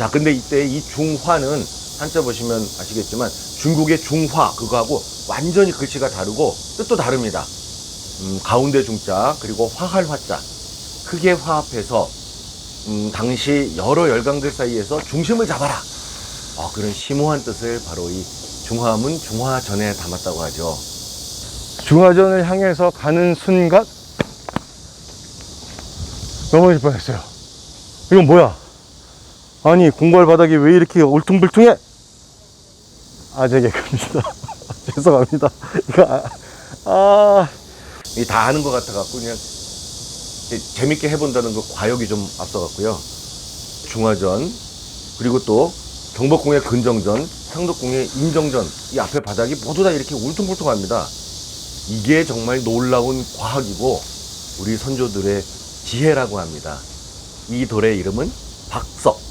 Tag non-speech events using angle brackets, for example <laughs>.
자, 근데 이때 이 중화는 한자 보시면 아시겠지만 중국의 중화 그거하고 완전히 글씨가 다르고 뜻도 다릅니다. 음, 가운데 중자 그리고 화할 화자 크게 화합해서 음, 당시 여러 열강들 사이에서 중심을 잡아라. 어, 그런 심오한 뜻을 바로 이 중화문 중화전에 담았다고 하죠. 중화전을 향해서 가는 순간 넘어질 뻔했어요. 이건 뭐야? 아니 궁궐 바닥이 왜 이렇게 울퉁불퉁해? 아재 개그입니다. <laughs> 죄송합니다. 이거 아, 아이다 아는 것 같아 갖고 그냥 이제 재밌게 해본다는 그 과욕이 좀 앞서 갔고요. 중화전 그리고 또 경복궁의 근정전, 상덕궁의 인정전 이 앞에 바닥이 모두 다 이렇게 울퉁불퉁합니다. 이게 정말 놀라운 과학이고 우리 선조들의 지혜라고 합니다. 이 돌의 이름은 박석.